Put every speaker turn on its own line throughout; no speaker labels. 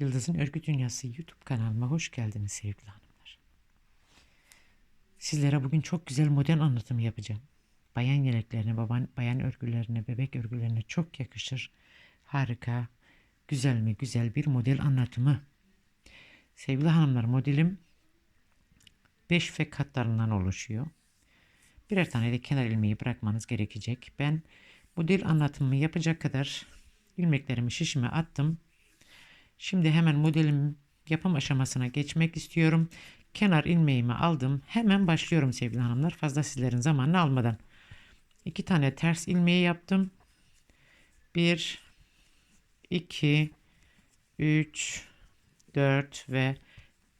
Yıldız'ın Örgü Dünyası YouTube kanalıma hoş geldiniz sevgili hanımlar. Sizlere bugün çok güzel model anlatımı yapacağım. Bayan yeleklerine, baban, bayan örgülerine, bebek örgülerine çok yakışır. Harika, güzel mi güzel bir model anlatımı. Sevgili hanımlar modelim 5 fe katlarından oluşuyor. Birer tane de kenar ilmeği bırakmanız gerekecek. Ben model anlatımı yapacak kadar ilmeklerimi şişime attım. Şimdi hemen modelim yapım aşamasına geçmek istiyorum. Kenar ilmeğimi aldım. Hemen başlıyorum sevgili hanımlar. Fazla sizlerin zamanını almadan. İki tane ters ilmeği yaptım. Bir, iki, üç, dört ve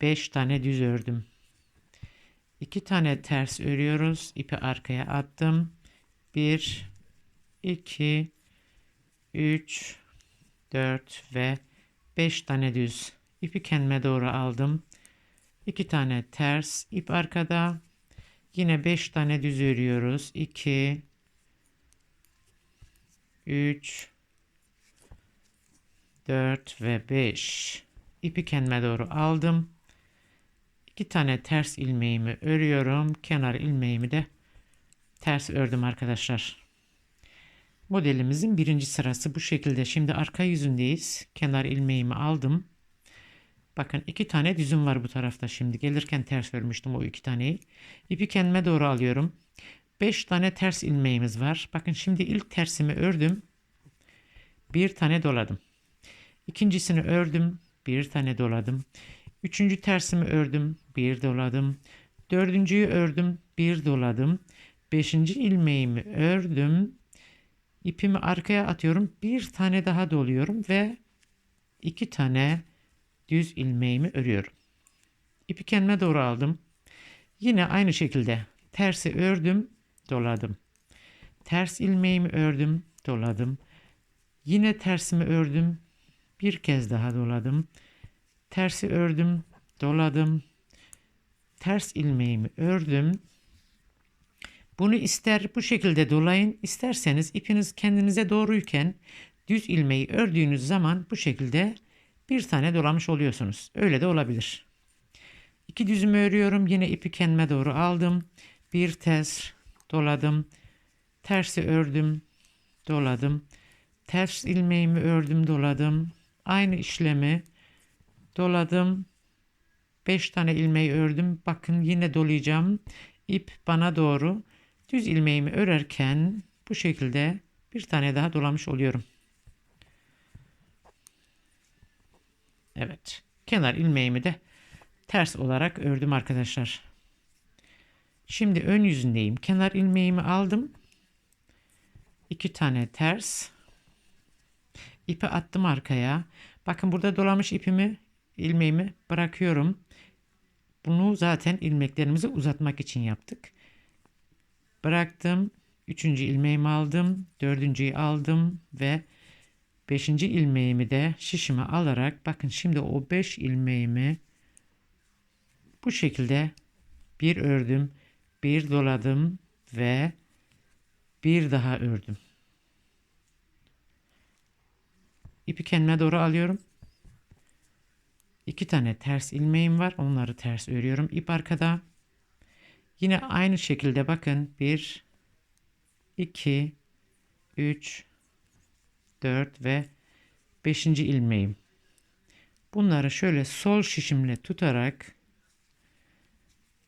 beş tane düz ördüm. İki tane ters örüyoruz. İpi arkaya attım. Bir, iki, üç, dört ve 5 tane düz ipi kendime doğru aldım. 2 tane ters ip arkada. Yine 5 tane düz örüyoruz. 2 3 4 ve 5 ipi kendime doğru aldım. 2 tane ters ilmeğimi örüyorum. Kenar ilmeğimi de ters ördüm arkadaşlar. Modelimizin birinci sırası bu şekilde. Şimdi arka yüzündeyiz. Kenar ilmeğimi aldım. Bakın iki tane düzüm var bu tarafta şimdi. Gelirken ters örmüştüm o iki taneyi. İpi kendime doğru alıyorum. Beş tane ters ilmeğimiz var. Bakın şimdi ilk tersimi ördüm. Bir tane doladım. İkincisini ördüm. Bir tane doladım. Üçüncü tersimi ördüm. Bir doladım. Dördüncüyü ördüm. Bir doladım. Beşinci ilmeğimi ördüm ipimi arkaya atıyorum. Bir tane daha doluyorum ve iki tane düz ilmeğimi örüyorum. İpi kendime doğru aldım. Yine aynı şekilde tersi ördüm, doladım. Ters ilmeğimi ördüm, doladım. Yine tersimi ördüm, bir kez daha doladım. Tersi ördüm, doladım. Ters ilmeğimi ördüm, bunu ister bu şekilde dolayın, isterseniz ipiniz kendinize doğruyken düz ilmeği ördüğünüz zaman bu şekilde bir tane dolamış oluyorsunuz. Öyle de olabilir. İki düzümü örüyorum. Yine ipi kendime doğru aldım. Bir ters doladım. Tersi ördüm. Doladım. Ters ilmeğimi ördüm doladım. Aynı işlemi doladım. 5 tane ilmeği ördüm. Bakın yine dolayacağım. İp bana doğru Düz ilmeğimi örerken bu şekilde bir tane daha dolamış oluyorum. Evet. Kenar ilmeğimi de ters olarak ördüm arkadaşlar. Şimdi ön yüzündeyim. Kenar ilmeğimi aldım. İki tane ters. İpi attım arkaya. Bakın burada dolamış ipimi, ilmeğimi bırakıyorum. Bunu zaten ilmeklerimizi uzatmak için yaptık. Bıraktım. Üçüncü ilmeğimi aldım. Dördüncüyü aldım ve beşinci ilmeğimi de şişime alarak bakın şimdi o beş ilmeğimi bu şekilde bir ördüm, bir doladım ve bir daha ördüm. İpi kendime doğru alıyorum. İki tane ters ilmeğim var. Onları ters örüyorum. İp arkada. Yine aynı şekilde bakın 1 2 3 4 ve 5. ilmeğim. Bunları şöyle sol şişimle tutarak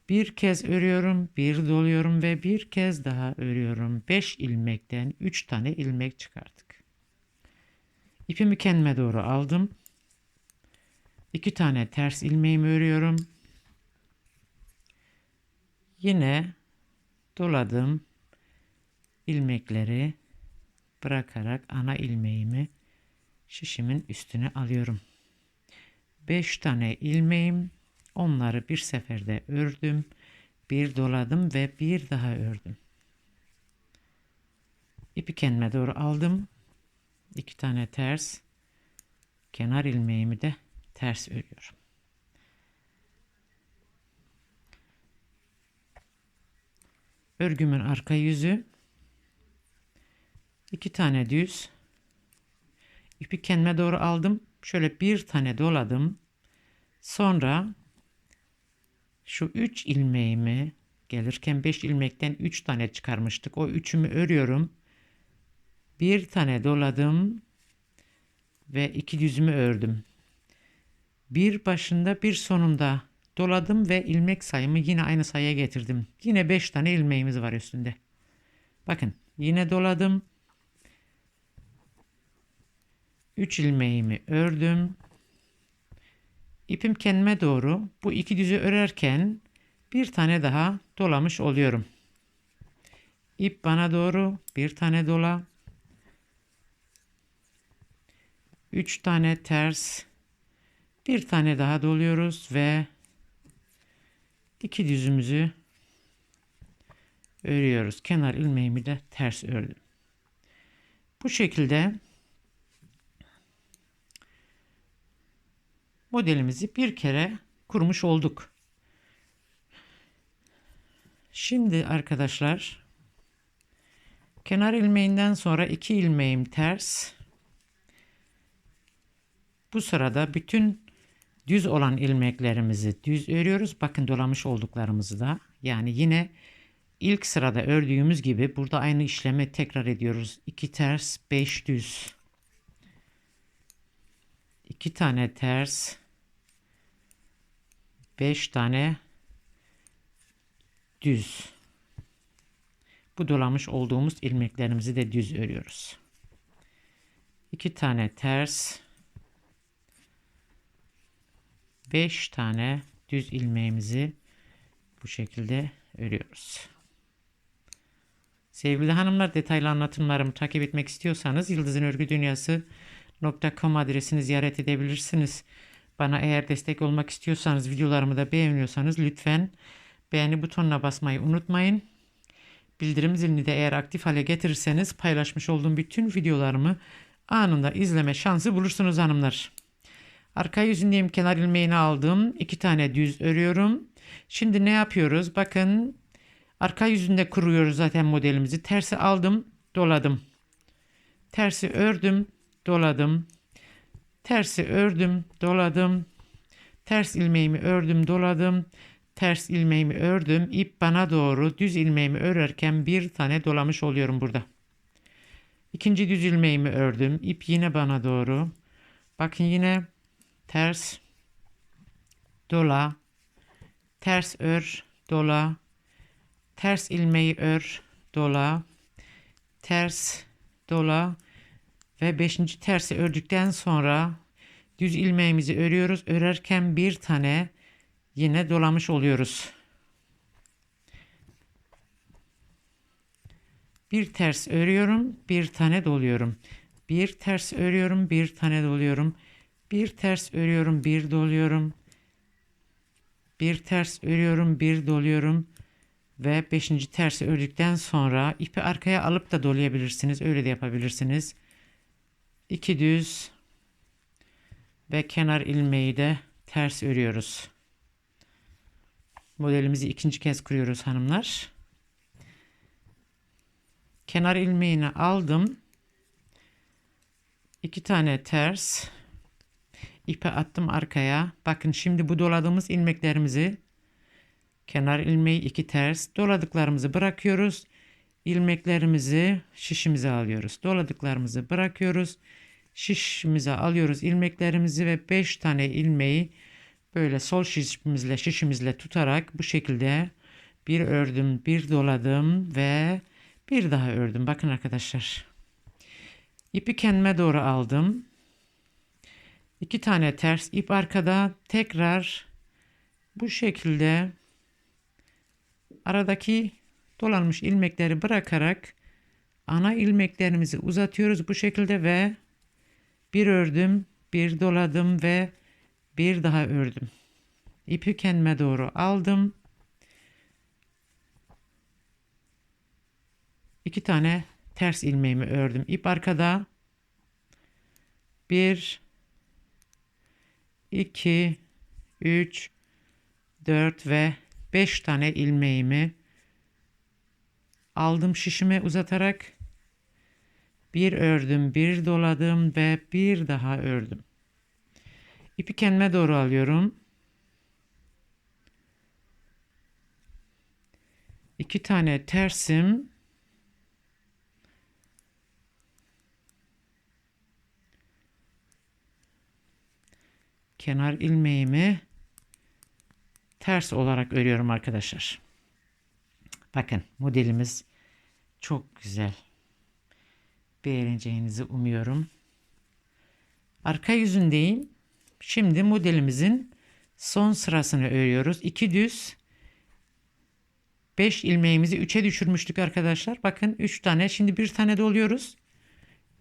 bir kez örüyorum, bir doluyorum ve bir kez daha örüyorum. 5 ilmekten 3 tane ilmek çıkarttık. İpimi kendime doğru aldım. 2 tane ters ilmeğimi örüyorum. Yine doladım ilmekleri bırakarak ana ilmeğimi şişimin üstüne alıyorum. 5 tane ilmeğim onları bir seferde ördüm. Bir doladım ve bir daha ördüm. İpi kendime doğru aldım. iki tane ters kenar ilmeğimi de ters örüyorum. Örgümün arka yüzü. iki tane düz. İpi kendime doğru aldım. Şöyle bir tane doladım. Sonra şu 3 ilmeğimi gelirken 5 ilmekten 3 tane çıkarmıştık. O üçümü örüyorum. Bir tane doladım ve iki düzümü ördüm. Bir başında bir sonunda doladım ve ilmek sayımı yine aynı sayıya getirdim. Yine 5 tane ilmeğimiz var üstünde. Bakın yine doladım. 3 ilmeğimi ördüm. İpim kendime doğru bu iki düzü örerken bir tane daha dolamış oluyorum. İp bana doğru bir tane dola. 3 tane ters bir tane daha doluyoruz ve iki düzümüzü örüyoruz. Kenar ilmeğimi de ters ördüm. Bu şekilde modelimizi bir kere kurmuş olduk. Şimdi arkadaşlar kenar ilmeğinden sonra iki ilmeğim ters. Bu sırada bütün düz olan ilmeklerimizi düz örüyoruz. Bakın dolamış olduklarımızı da. Yani yine ilk sırada ördüğümüz gibi burada aynı işlemi tekrar ediyoruz. 2 ters, 5 düz. 2 tane ters, 5 tane düz. Bu dolamış olduğumuz ilmeklerimizi de düz örüyoruz. 2 tane ters, 5 tane düz ilmeğimizi bu şekilde örüyoruz. Sevgili hanımlar detaylı anlatımlarımı takip etmek istiyorsanız Yıldızın Örgü Dünyası.com adresini ziyaret edebilirsiniz. Bana eğer destek olmak istiyorsanız videolarımı da beğeniyorsanız lütfen beğeni butonuna basmayı unutmayın. Bildirim zilini de eğer aktif hale getirirseniz paylaşmış olduğum bütün videolarımı anında izleme şansı bulursunuz hanımlar. Arka yüzündeyim kenar ilmeğini aldım. iki tane düz örüyorum. Şimdi ne yapıyoruz? Bakın arka yüzünde kuruyoruz zaten modelimizi. Tersi aldım, doladım. Tersi ördüm, doladım. Tersi ördüm, doladım. Ters ilmeğimi ördüm, doladım. Ters ilmeğimi ördüm. İp bana doğru düz ilmeğimi örerken bir tane dolamış oluyorum burada. İkinci düz ilmeğimi ördüm. İp yine bana doğru. Bakın yine ters dola ters ör dola ters ilmeği ör dola ters dola ve beşinci tersi ördükten sonra düz ilmeğimizi örüyoruz. Örerken bir tane yine dolamış oluyoruz. Bir ters örüyorum, bir tane doluyorum. Bir ters örüyorum, bir tane doluyorum. Bir ters örüyorum, bir doluyorum. Bir ters örüyorum, bir doluyorum. Ve beşinci tersi ördükten sonra ipi arkaya alıp da dolayabilirsiniz. Öyle de yapabilirsiniz. İki düz ve kenar ilmeği de ters örüyoruz. Modelimizi ikinci kez kuruyoruz hanımlar. Kenar ilmeğini aldım. İki tane ters ipe attım arkaya. Bakın şimdi bu doladığımız ilmeklerimizi kenar ilmeği iki ters doladıklarımızı bırakıyoruz. İlmeklerimizi şişimize alıyoruz. Doladıklarımızı bırakıyoruz. Şişimize alıyoruz ilmeklerimizi ve 5 tane ilmeği böyle sol şişimizle şişimizle tutarak bu şekilde bir ördüm, bir doladım ve bir daha ördüm. Bakın arkadaşlar. İpi kendime doğru aldım. İki tane ters ip arkada tekrar bu şekilde aradaki dolanmış ilmekleri bırakarak ana ilmeklerimizi uzatıyoruz bu şekilde ve bir ördüm, bir doladım ve bir daha ördüm. İpi kendime doğru aldım. İki tane ters ilmeğimi ördüm. İp arkada. Bir, 2, 3, 4 ve 5 tane ilmeğimi aldım şişime uzatarak bir ördüm, bir doladım ve bir daha ördüm. İpi kendime doğru alıyorum. İki tane tersim. Kenar ilmeğimi ters olarak örüyorum arkadaşlar. Bakın modelimiz çok güzel. Beğeneceğinizi umuyorum. Arka yüzündeyim. Şimdi modelimizin son sırasını örüyoruz. 2 düz 5 ilmeğimizi 3'e düşürmüştük arkadaşlar. Bakın 3 tane. Şimdi bir tane doluyoruz.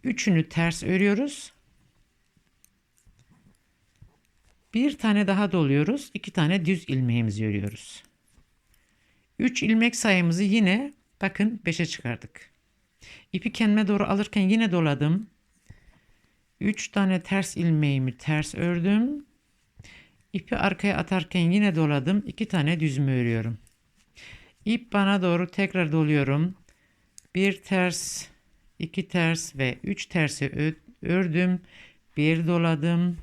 Üçünü ters örüyoruz. Bir tane daha doluyoruz. 2 tane düz ilmeğimizi örüyoruz. 3 ilmek sayımızı yine bakın 5'e çıkardık. İpi kendime doğru alırken yine doladım. 3 tane ters ilmeğimi ters ördüm. İpi arkaya atarken yine doladım. 2 tane düzümü örüyorum. İp bana doğru tekrar doluyorum. Bir ters, iki ters ve üç tersi ördüm. Bir doladım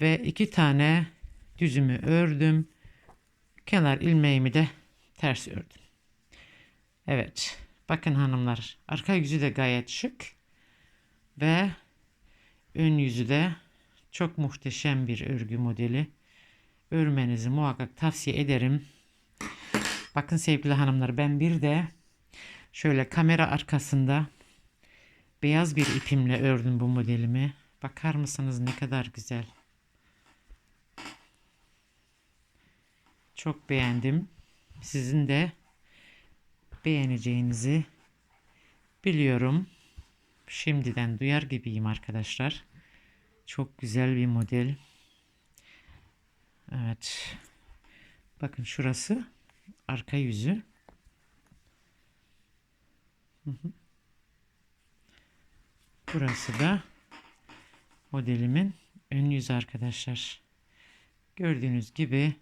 ve iki tane düzümü ördüm. Kenar ilmeğimi de ters ördüm. Evet. Bakın hanımlar. Arka yüzü de gayet şık. Ve ön yüzü de çok muhteşem bir örgü modeli. Örmenizi muhakkak tavsiye ederim. Bakın sevgili hanımlar ben bir de şöyle kamera arkasında beyaz bir ipimle ördüm bu modelimi. Bakar mısınız ne kadar güzel. Çok beğendim. Sizin de beğeneceğinizi biliyorum. Şimdiden duyar gibiyim arkadaşlar. Çok güzel bir model. Evet. Bakın şurası arka yüzü. Burası da modelimin ön yüzü arkadaşlar. Gördüğünüz gibi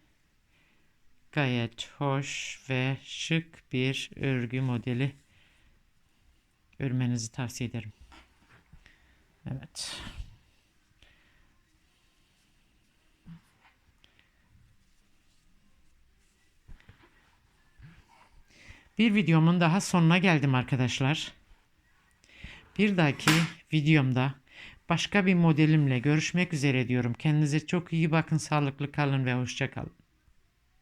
gayet hoş ve şık bir örgü modeli örmenizi tavsiye ederim. Evet. Bir videomun daha sonuna geldim arkadaşlar. Bir dahaki videomda başka bir modelimle görüşmek üzere diyorum. Kendinize çok iyi bakın, sağlıklı kalın ve hoşça kalın.